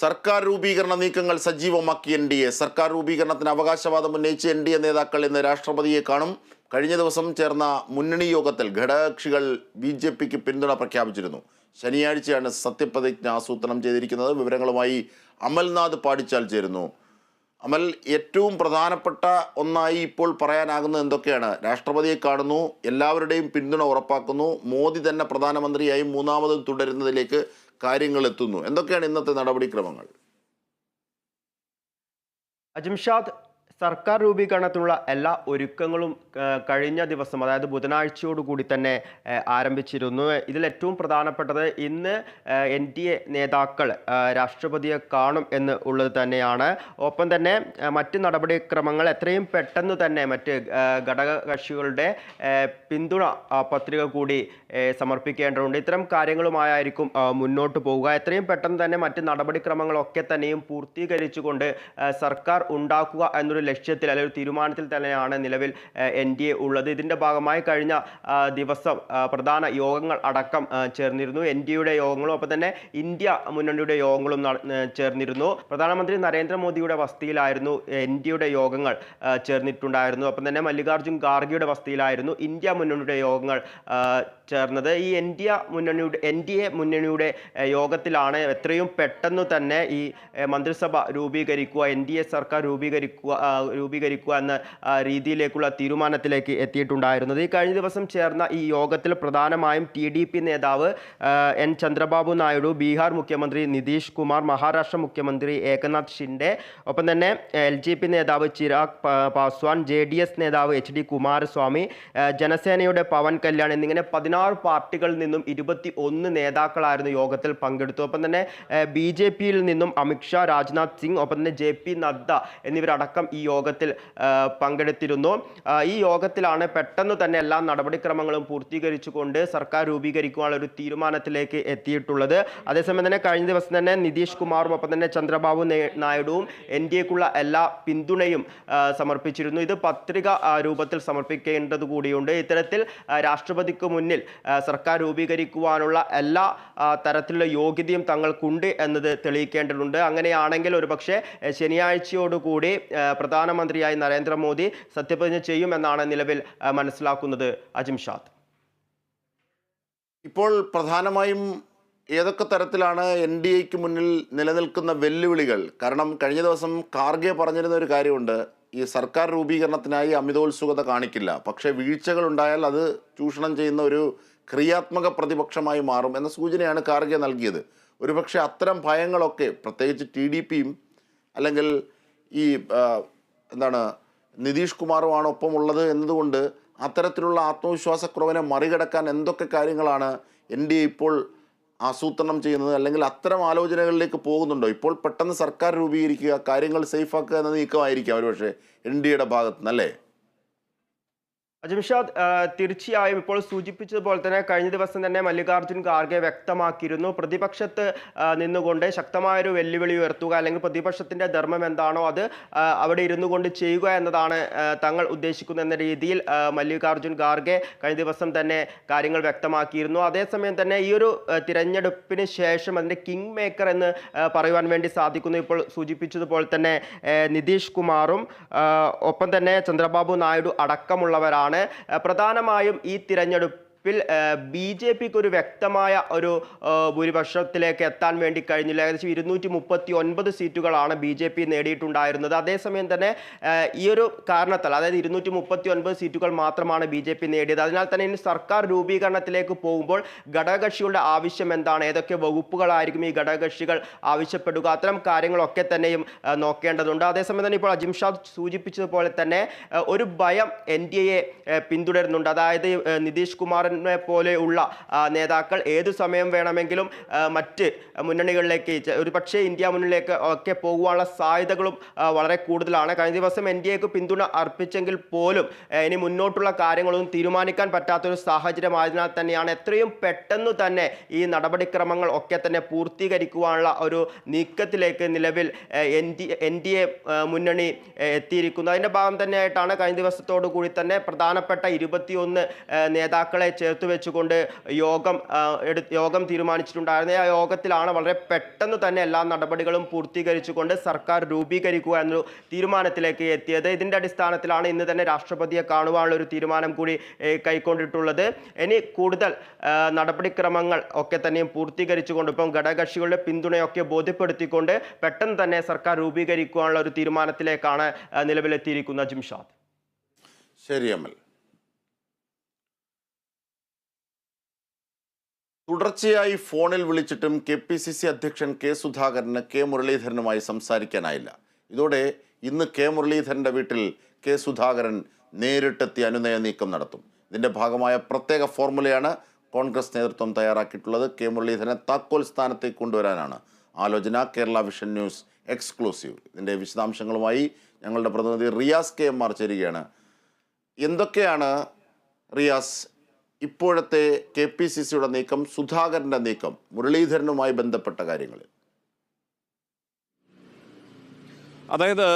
സർക്കാർ രൂപീകരണ നീക്കങ്ങൾ സജീവമാക്കി എൻ ഡി എ. സർക്കാർ രൂപീകരണത്തിന് അവകാശവാദം ഉന്നയിച്ച് എൻ ഡി എ നേതാക്കൾ ഇന്ന് രാഷ്ട്രപതിയെ കാണും. കഴിഞ്ഞ ദിവസം ചേർന്ന മുന്നണി യോഗത്തിൽ ഘടകകക്ഷികൾ ബി ജെ പിക്ക് പിന്തുണ പ്രഖ്യാപിച്ചിരുന്നു. ശനിയാഴ്ചയാണ് സത്യപ്രതിജ്ഞ ആസൂത്രണം ചെയ്തിരിക്കുന്നത്. വിവരങ്ങളുമായി അമൽനാഥ് പാടിച്ചാൽ ചേരുന്നു. അമൽ ഏറ്റവും പ്രധാനപ്പെട്ട ഒന്നായി ഇപ്പോൾ പറയാനാകുന്നത് എന്തൊക്കെയാണ്? രാഷ്ട്രപതിയെ കാണുന്നു എല്ലാവരുടെയും പിന്തുണ ഉറപ്പാക്കുന്നു. മോദി തന്നെ പ്രധാനമന്ത്രിയായി മൂന്നാമതും തുടരുന്നതിലേക്ക് കാര്യങ്ങൾ എത്തുന്നു എന്തൊക്കെയാണ് ഇന്നത്തെ നടപടിക്രമങ്ങൾ? അജിംഷാദ് സർക്കാർ രൂപീകരണത്തിനുള്ള എല്ലാ ഒരുക്കങ്ങളും കഴിഞ്ഞ ദിവസം അതായത് ബുധനാഴ്ചയോടുകൂടി തന്നെ ആരംഭിച്ചിരുന്നു. ഇതിൽ ഏറ്റവും പ്രധാനപ്പെട്ടത് ഇന്ന് എൻ ഡി എ നേതാക്കൾ രാഷ്ട്രപതിയെ കാണും എന്ന് ഉള്ളത് തന്നെയാണ്. ഒപ്പം തന്നെ മറ്റ് നടപടിക്രമങ്ങൾ എത്രയും പെട്ടെന്ന് തന്നെ മറ്റ് ഘടക ഘടകകക്ഷികളുടെ പിന്തുണ പത്രിക കൂടി സമർപ്പിക്കേണ്ടതുണ്ട്. ഇത്തരം കാര്യങ്ങളുമായിരിക്കും മുന്നോട്ട് പോവുക. എത്രയും പെട്ടെന്ന് തന്നെ മറ്റ് നടപടിക്രമങ്ങളൊക്കെ തന്നെയും പൂർത്തീകരിച്ചുകൊണ്ട് സർക്കാർ ഉണ്ടാക്കുക എന്നൊരു ലക്ഷ്യത്തിൽ അല്ലെങ്കിൽ ഒരു തീരുമാനത്തിൽ തന്നെയാണ് നിലവിൽ എൻ ഡി എ ഉള്ളത്. ഇതിന്റെ ഭാഗമായി കഴിഞ്ഞ ദിവസം പ്രധാന യോഗങ്ങൾ അടക്കം ചേർന്നിരുന്നു. എൻ ഡി എയുടെ യോഗങ്ങളും ഒപ്പം തന്നെ ഇന്ത്യ മുന്നണിയുടെ യോഗങ്ങളും ചേർന്നിരുന്നു. പ്രധാനമന്ത്രി നരേന്ദ്രമോദിയുടെ വസതിയിലായിരുന്നു എൻ ഡി എയുടെ യോഗങ്ങൾ ചേർന്നിട്ടുണ്ടായിരുന്നു. ഒപ്പം തന്നെ മല്ലികാർജുൻ ഖാർഗെയുടെ വസതിയിലായിരുന്നു ഇന്ത്യ മുന്നണിയുടെ യോഗങ്ങൾ ചേർന്നത്. ഈ എൻ ഡി എ മുന്നണിയുടെ എൻ ഡി എ മുന്നണിയുടെ യോഗത്തിലാണ് എത്രയും പെട്ടെന്ന് തന്നെ ഈ മന്ത്രിസഭ രൂപീകരിക്കുക എൻ ഡി എ സർക്കാർ രൂപീകരിക്കുക രൂപീകരിക്കുക എന്ന രീതിയിലേക്കുള്ള തീരുമാനത്തിലേക്ക് എത്തിയിട്ടുണ്ടായിരുന്നത്. ഈ കഴിഞ്ഞ ദിവസം ചേർന്ന ഈ യോഗത്തിൽ പ്രധാനമായും ടി ഡി പി നേതാവ് എൻ. ചന്ദ്രബാബു നായിഡു ബീഹാർ മുഖ്യമന്ത്രി നിതീഷ് കുമാർ മഹാരാഷ്ട്ര മുഖ്യമന്ത്രി ഏകനാഥ് ഷിൻഡെ ഒപ്പം തന്നെ എൽ ജെ പി നേതാവ് Chirag Paswan J D S നേതാവ് എച്ച് ഡി കുമാരസ്വാമി ജനസേനയുടെ പവൻ കല്യാൺ എന്നിങ്ങനെ പതിനാറ് പാർട്ടികളിൽ നിന്നും ഇരുപത്തി ഒന്ന് നേതാക്കളായിരുന്നു യോഗത്തിൽ പങ്കെടുത്തു. ഒപ്പം തന്നെ ബി ജെ പിയിൽ നിന്നും അമിത്ഷാ രാജ്നാഥ് സിംഗ് ഒപ്പം തന്നെ ജെ പി നദ്ദ എന്നിവരടക്കം ഈ യോഗത്തിൽ പങ്കെടുത്തിരുന്നു. ഈ യോഗത്തിലാണ് പെട്ടെന്ന് തന്നെ എല്ലാ നടപടിക്രമങ്ങളും പൂർത്തീകരിച്ചുകൊണ്ട് സർക്കാർ രൂപീകരിക്കുവാനുള്ള ഒരു തീരുമാനത്തിലേക്ക് എത്തിയിട്ടുള്ളത്. അതേസമയം തന്നെ കഴിഞ്ഞ ദിവസം തന്നെ നിതീഷ് കുമാറും ഒപ്പം തന്നെ ചന്ദ്രബാബു നായിഡുവും എൻ ഡി എക്കുള്ള എല്ലാ പിന്തുണയും സമർപ്പിച്ചിരുന്നു. ഇത് പത്രിക രൂപത്തിൽ സമർപ്പിക്കേണ്ടത് കൂടിയുണ്ട്. ഇത്തരത്തിൽ രാഷ്ട്രപതിക്ക് മുന്നിൽ സർക്കാർ രൂപീകരിക്കുവാനുള്ള എല്ലാ തരത്തിലുള്ള യോഗ്യതയും തങ്ങൾക്കുണ്ട് എന്നത് തെളിയിക്കേണ്ടതുണ്ട്. അങ്ങനെയാണെങ്കിൽ ഒരുപക്ഷെ പക്ഷേ ശനിയാഴ്ചയോടുകൂടി ആ, പ്രധാനമന്ത്രിയായി നരേന്ദ്രമോദി സത്യപ്രതിജ്ഞ ചെയ്യുമെന്നാണ് നിലവിൽ മനസ്സിലാക്കുന്നത് അജിംഷാദ് ഇപ്പോൾ പ്രധാനമായും ഏതൊക്കെ തരത്തിലാണ് എൻ ഡി എക്ക് മുന്നിൽ നിലനിൽക്കുന്ന വെല്ലുവിളികൾ? കാരണം കഴിഞ്ഞ ദിവസം കാർഗെ പറഞ്ഞിരുന്ന ഒരു കാര്യമുണ്ട്. ഈ സർക്കാർ രൂപീകരണത്തിനായി അമിതോത്സുകത കാണിക്കില്ല. പക്ഷേ വീഴ്ചകൾ ഉണ്ടായാൽ അത് ചൂഷണം ചെയ്യുന്ന ഒരു ക്രിയാത്മക പ്രതിപക്ഷമായി മാറും എന്ന സൂചനയാണ് കാർഗെ നൽകിയത്. ഒരുപക്ഷെ അത്തരം ഭയങ്ങളൊക്കെ പ്രത്യേകിച്ച് ടി ഡി പിയും അല്ലെങ്കിൽ ഈ എന്താണ് നിതീഷ് കുമാറുമാണ് ഒപ്പമുള്ളത് എന്നതുകൊണ്ട് അത്തരത്തിലുള്ള ആത്മവിശ്വാസക്കുറവിനെ മറികടക്കാൻ എന്തൊക്കെ കാര്യങ്ങളാണ് എൻ ഡി എ ഇപ്പോൾ ആസൂത്രണം ചെയ്യുന്നത്? അല്ലെങ്കിൽ അത്തരം ആലോചനകളിലേക്ക് പോകുന്നുണ്ടോ? ഇപ്പോൾ പെട്ടെന്ന് സർക്കാർ രൂപീകരിക്കുക കാര്യങ്ങൾ സേഫാക്കുക എന്ന നീക്കമായിരിക്കാം ഒരുപക്ഷെ എൻ ഡി എയുടെ ഭാഗത്ത് ആ, തീർച്ചയായും ഇപ്പോൾ സൂചിപ്പിച്ചതുപോലെ തന്നെ കഴിഞ്ഞ ദിവസം തന്നെ മല്ലികാർജുൻ ഖാർഗെ വ്യക്തമാക്കിയിരുന്നു. പ്രതിപക്ഷത്ത് നിന്നുകൊണ്ട് ശക്തമായൊരു വെല്ലുവിളി ഉയർത്തുക അല്ലെങ്കിൽ പ്രതിപക്ഷത്തിന്റെ ധർമ്മം എന്താണോ അത് അവിടെ ഇരുന്നു കൊണ്ട് ചെയ്യുക എന്നതാണ് തങ്ങൾ ഉദ്ദേശിക്കുന്നത് എന്ന രീതിയിൽ മല്ലികാർജുൻ ഖാർഗെ കഴിഞ്ഞ ദിവസം തന്നെ കാര്യങ്ങൾ വ്യക്തമാക്കിയിരുന്നു. അതേസമയം തന്നെ ഈ ഒരു തിരഞ്ഞെടുപ്പിന് ശേഷം അതിന്റെ കിങ് മേക്കർ എന്ന് പറയുവാൻ വേണ്ടി സാധിക്കുന്നു ഇപ്പോൾ സൂചിപ്പിച്ചതുപോലെ തന്നെ നിതീഷ് കുമാറും ഒപ്പം തന്നെ ചന്ദ്രബാബു നായിഡു അടക്കമുള്ളവരാണ്. പ്രധാനമായും ഈ തിരഞ്ഞെടുപ്പ് ബി ജെ പിക്ക് ഒരു വ്യക്തമായ ഒരു ഭൂരിപക്ഷത്തിലേക്ക് എത്താൻ വേണ്ടി കഴിഞ്ഞില്ല. ഏകദേശം ഇരുന്നൂറ്റി മുപ്പത്തി ഒൻപത് സീറ്റുകളാണ് ബി ജെ പി നേടിയിട്ടുണ്ടായിരുന്നത്. അതേസമയം തന്നെ ഈ ഒരു കാരണത്താൽ അതായത് ഇരുന്നൂറ്റി മുപ്പത്തി ഒൻപത് സീറ്റുകൾ മാത്രമാണ് ബി ജെ പി നേടിയത്. അതിനാൽ തന്നെ ഇനി സർക്കാർ രൂപീകരണത്തിലേക്ക് പോകുമ്പോൾ ഘടകകക്ഷികളുടെ ആവശ്യം എന്താണ്? ഏതൊക്കെ വകുപ്പുകളായിരിക്കും ഈ ഘടകകക്ഷികൾ ആവശ്യപ്പെടുക? അത്തരം കാര്യങ്ങളൊക്കെ തന്നെയും നോക്കേണ്ടതുണ്ട്. അതേസമയം തന്നെ ഇപ്പോൾ അജിംഷാദ് സൂചിപ്പിച്ചതുപോലെ തന്നെ ഒരു ഭയം എൻ ഡി എയെ പിന്തുടരുന്നുണ്ട്. അതായത് നിതീഷ് നിതീഷ് കുമാറിനെ പോലെയുള്ള ആ, നേതാക്കൾ ഏതു സമയം വേണമെങ്കിലും മറ്റ് മുന്നണികളിലേക്ക് ഒരു പക്ഷേ ഇന്ത്യ മുന്നണിയിലേക്ക് ഒക്കെ പോകുവാനുള്ള സാധ്യതകളും വളരെ കൂടുതലാണ്. കഴിഞ്ഞ ദിവസം എൻ ഡി എക്ക് പിന്തുണ അർപ്പിച്ചെങ്കിൽ പോലും ഇനി മുന്നോട്ടുള്ള കാര്യങ്ങളൊന്നും തീരുമാനിക്കാൻ പറ്റാത്തൊരു സാഹചര്യമായതിനാൽ തന്നെയാണ് എത്രയും പെട്ടെന്ന് തന്നെ ഈ നടപടിക്രമങ്ങൾ ഒക്കെ തന്നെ പൂർത്തീകരിക്കുവാനുള്ള ഒരു നീക്കത്തിലേക്ക് നിലവിൽ N D N D A മുന്നണി എത്തിയിരിക്കുന്നു. അതിന്റെ ഭാഗം തന്നെയായിട്ടാണ് കഴിഞ്ഞ ദിവസത്തോടു കൂടി തന്നെ പ്രധാനപ്പെട്ട ഇരുപത്തിയൊന്ന് നേതാക്കളെ ചേർത്ത് വെച്ചുകൊണ്ട് യോഗം എടു യോഗം തീരുമാനിച്ചിട്ടുണ്ടായിരുന്നത് ആ യോഗത്തിലാണ് വളരെ പെട്ടെന്ന് തന്നെ എല്ലാ നടപടികളും പൂർത്തീകരിച്ചുകൊണ്ട് സർക്കാർ രൂപീകരിക്കുക എന്നൊരു തീരുമാനത്തിലേക്ക് എത്തിയത്. ഇതിന്റെ അടിസ്ഥാനത്തിലാണ് ഇന്ന് തന്നെ രാഷ്ട്രപതിയെ കാണുവാനുള്ള ഒരു തീരുമാനം കൂടി കൈക്കൊണ്ടിട്ടുള്ളത്. ഇനി കൂടുതൽ നടപടിക്രമങ്ങൾ ഒക്കെ തന്നെയും പൂർത്തീകരിച്ചുകൊണ്ട് ഇപ്പം ഘടകകക്ഷികളുടെ പിന്തുണയൊക്കെ ബോധ്യപ്പെടുത്തിക്കൊണ്ട് പെട്ടെന്ന് തന്നെ സർക്കാർ രൂപീകരിക്കുവാനുള്ള ഒരു തീരുമാനത്തിലേക്കാണ് നിലവിലെത്തിയിരിക്കുന്ന ജിംഷാദ്. ശരി അമൽ. തുടർച്ചയായി ഫോണിൽ വിളിച്ചിട്ടും കെ പി സി സി അധ്യക്ഷൻ കെ സുധാകരന് കെ മുരളീധരനുമായി സംസാരിക്കാനായില്ല. ഇതോടെ ഇന്ന് കെ മുരളീധരന്റെ വീട്ടിൽ കെ സുധാകരൻ നേരിട്ടെത്തി അനുനയ നീക്കം നടത്തും. ഇതിന്റെ ഭാഗമായ പ്രത്യേക ഫോർമുലയാണ് കോൺഗ്രസ് നേതൃത്വം തയ്യാറാക്കിയിട്ടുള്ളത്. കെ മുരളീധരനെ താക്കോൽ സ്ഥാനത്തേക്ക് കൊണ്ടുവരാനാണ് ആലോചന. Kerala Vision News exclusive. ഇതിന്റെ വിശദാംശങ്ങളുമായി ഞങ്ങളുടെ പ്രതിനിധി റിയാസ് കെ എം ആർ ചേരുകയാണ്. എന്തൊക്കെയാണ് റിയാസ് ഇപ്പോഴത്തെ കെ പി സി സിയുടെ നീക്കം സുധാകരന്റെ നീക്കം മുരളീധരനുമായി ബന്ധപ്പെട്ട കാര്യങ്ങൾ. അതായത്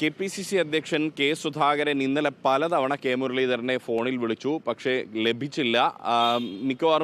കെ പി സി സി അധ്യക്ഷൻ കെ സുധാകരൻ ഇന്നലെ പലതവണ കെ മുരളീധരനെ ഫോണിൽ വിളിച്ചു പക്ഷേ ലഭിച്ചില്ല. മിക്കവാറും